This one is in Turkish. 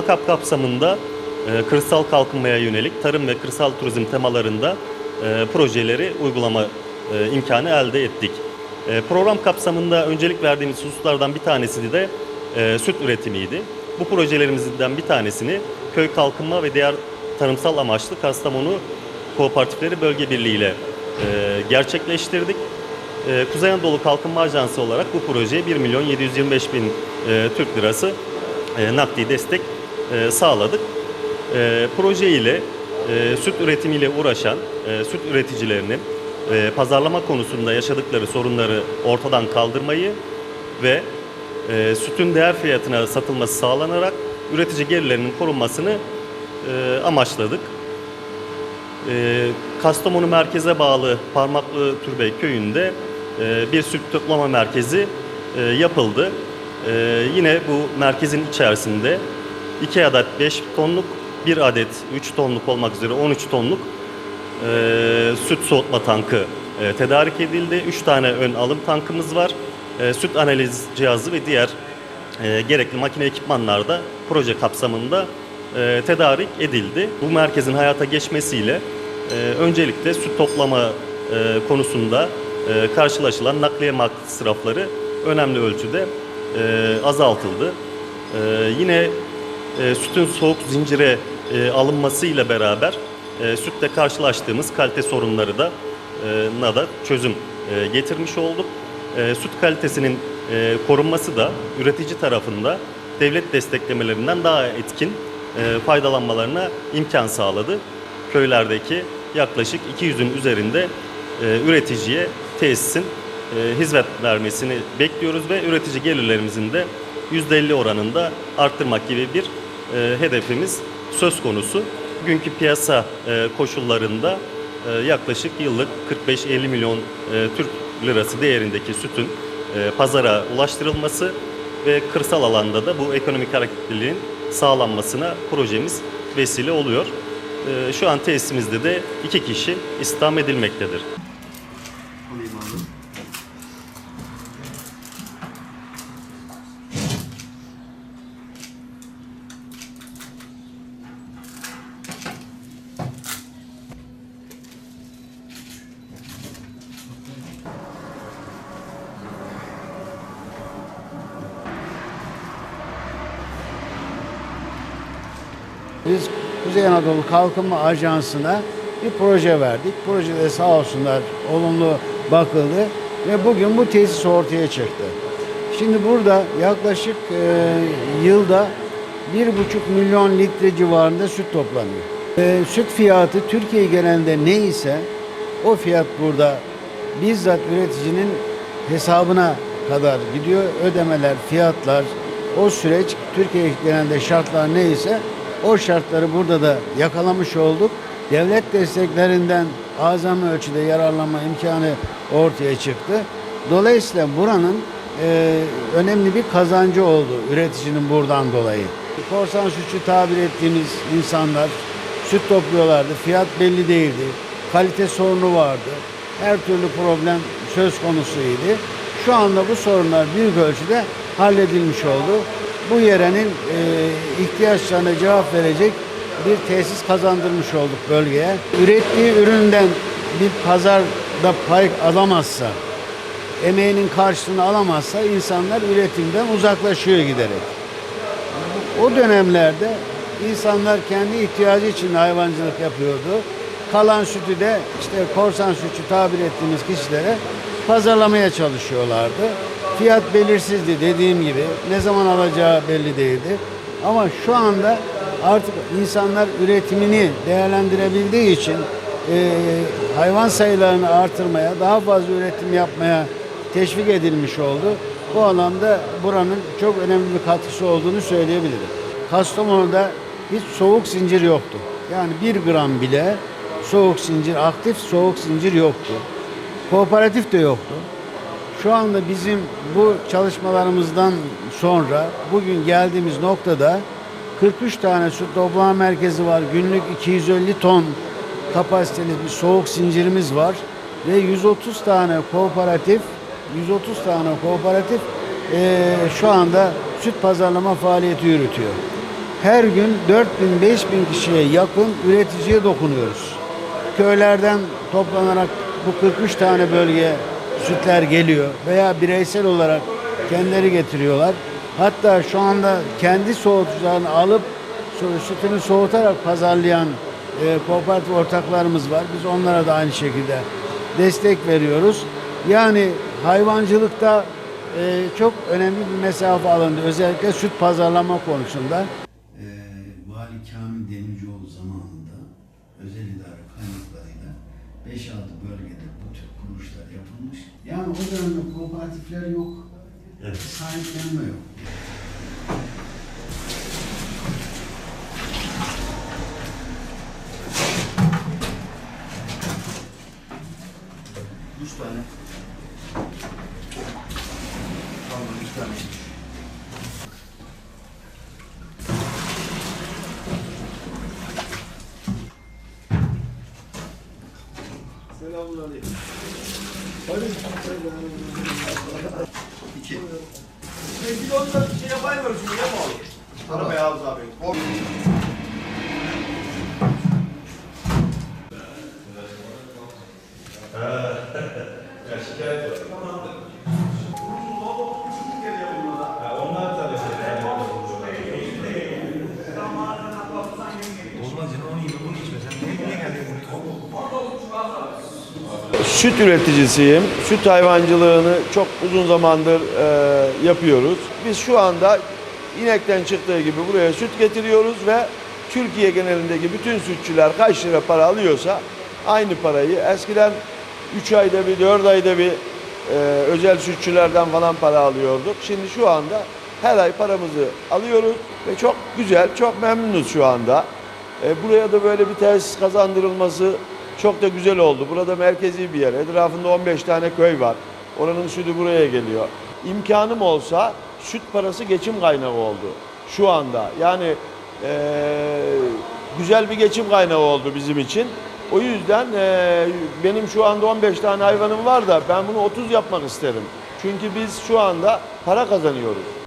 BAKAP kapsamında e, kırsal kalkınmaya yönelik tarım ve kırsal turizm temalarında e, projeleri uygulama e, imkanı elde ettik. E, program kapsamında öncelik verdiğimiz hususlardan bir tanesi de e, süt üretimiydi. Bu projelerimizden bir tanesini köy kalkınma ve diğer tarımsal amaçlı Kastamonu Kooperatifleri Bölge Birliği ile e, gerçekleştirdik. E, Kuzey Anadolu Kalkınma Ajansı olarak bu projeye 1 milyon 725 bin e, Türk lirası e, nakdi destek e, sağladık. E, proje ile e, süt üretimiyle uğraşan süt üreticilerinin pazarlama konusunda yaşadıkları sorunları ortadan kaldırmayı ve sütün değer fiyatına satılması sağlanarak üretici gelirlerinin korunmasını amaçladık. Kastamonu merkeze bağlı Parmaklı Türbey köyünde bir süt toplama merkezi yapıldı. Yine bu merkezin içerisinde 2 adet 5 tonluk, 1 adet 3 tonluk olmak üzere 13 tonluk e, süt soğutma tankı e, tedarik edildi. 3 tane ön alım tankımız var. E, süt analiz cihazı ve diğer e, gerekli makine ekipmanlar da proje kapsamında e, tedarik edildi. Bu merkezin hayata geçmesiyle e, öncelikle süt toplama e, konusunda e, karşılaşılan nakliye masrafları önemli ölçüde e, azaltıldı. E, yine e, sütün soğuk zincire e, alınmasıyla beraber e, sütte karşılaştığımız kalite sorunları da e, da çözüm e, getirmiş olduk. E, süt kalitesinin e, korunması da üretici tarafında devlet desteklemelerinden daha etkin e, faydalanmalarına imkan sağladı. Köylerdeki yaklaşık 200'ün üzerinde e, üreticiye tesisin e, hizmet vermesini bekliyoruz ve üretici gelirlerimizin de %50 oranında arttırmak gibi bir e, hedefimiz söz konusu. Bugünkü piyasa e, koşullarında e, yaklaşık yıllık 45-50 milyon e, Türk lirası değerindeki sütün e, pazara ulaştırılması ve kırsal alanda da bu ekonomik hareketliliğin sağlanmasına projemiz vesile oluyor. E, Şu an tesisimizde de iki kişi istihdam edilmektedir. Biz Kuzey Anadolu Kalkınma Ajansı'na bir proje verdik. Projede sağ olsunlar olumlu bakıldı ve bugün bu tesis ortaya çıktı. Şimdi burada yaklaşık e, yılda bir buçuk milyon litre civarında süt toplanıyor. E, süt fiyatı Türkiye genelinde neyse o fiyat burada bizzat üreticinin hesabına kadar gidiyor. Ödemeler, fiyatlar, o süreç Türkiye genelinde şartlar neyse o şartları burada da yakalamış olduk. Devlet desteklerinden azami ölçüde yararlanma imkanı ortaya çıktı. Dolayısıyla buranın e, önemli bir kazancı oldu üreticinin buradan dolayı. Korsan sütçü tabir ettiğimiz insanlar süt topluyorlardı. Fiyat belli değildi. Kalite sorunu vardı. Her türlü problem söz konusuydu. Şu anda bu sorunlar büyük ölçüde halledilmiş oldu. Bu yerenin e, ihtiyaçlarına cevap verecek bir tesis kazandırmış olduk bölgeye. Ürettiği üründen bir pazarda pay alamazsa, emeğinin karşılığını alamazsa insanlar üretimden uzaklaşıyor giderek. O dönemlerde insanlar kendi ihtiyacı için hayvancılık yapıyordu. Kalan sütü de işte korsan sütçü tabir ettiğimiz kişilere pazarlamaya çalışıyorlardı. Fiyat belirsizdi dediğim gibi. Ne zaman alacağı belli değildi. Ama şu anda artık insanlar üretimini değerlendirebildiği için e, hayvan sayılarını artırmaya, daha fazla üretim yapmaya teşvik edilmiş oldu. Bu anlamda buranın çok önemli bir katkısı olduğunu söyleyebilirim. Kastamonu'da hiç soğuk zincir yoktu. Yani bir gram bile soğuk zincir, aktif soğuk zincir yoktu. Kooperatif de yoktu. Şu anda bizim bu çalışmalarımızdan sonra bugün geldiğimiz noktada 43 tane süt toplama merkezi var. Günlük 250 ton kapasiteli bir soğuk zincirimiz var. Ve 130 tane kooperatif 130 tane kooperatif eee, şu anda süt pazarlama faaliyeti yürütüyor. her gün 4000-5000 kişiye yakın üreticiye dokunuyoruz. Köylerden toplanarak bu 43 tane bölgeye sütler geliyor veya bireysel olarak kendileri getiriyorlar. Hatta şu anda kendi soğutucularını alıp sütünü soğutarak pazarlayan e, kooperatif ortaklarımız var. Biz onlara da aynı şekilde destek veriyoruz. Yani hayvancılıkta e, çok önemli bir mesafe alındı. Özellikle süt pazarlama konusunda. Ee, Vali Kamil Demircioğlu Yani o dönemde kooperatifler yok. Evet. Sahiplenme yok. Üç tane. Pardon, üç tane. İki. Bir de onda bir şey yapamıyoruz şimdi Süt üreticisiyim. Süt hayvancılığını çok uzun zamandır e, yapıyoruz. Biz şu anda inekten çıktığı gibi buraya süt getiriyoruz ve Türkiye genelindeki bütün sütçüler kaç lira para alıyorsa aynı parayı eskiden 3 ayda bir 4 ayda bir e, özel sütçülerden falan para alıyorduk. Şimdi şu anda her ay paramızı alıyoruz ve çok güzel, çok memnunuz şu anda. E, buraya da böyle bir tesis kazandırılması çok da güzel oldu. Burada merkezi bir yer. Etrafında 15 tane köy var. Oranın sütü buraya geliyor. İmkanım olsa süt parası geçim kaynağı oldu şu anda. Yani e, güzel bir geçim kaynağı oldu bizim için. O yüzden e, benim şu anda 15 tane hayvanım var da ben bunu 30 yapmak isterim. Çünkü biz şu anda para kazanıyoruz.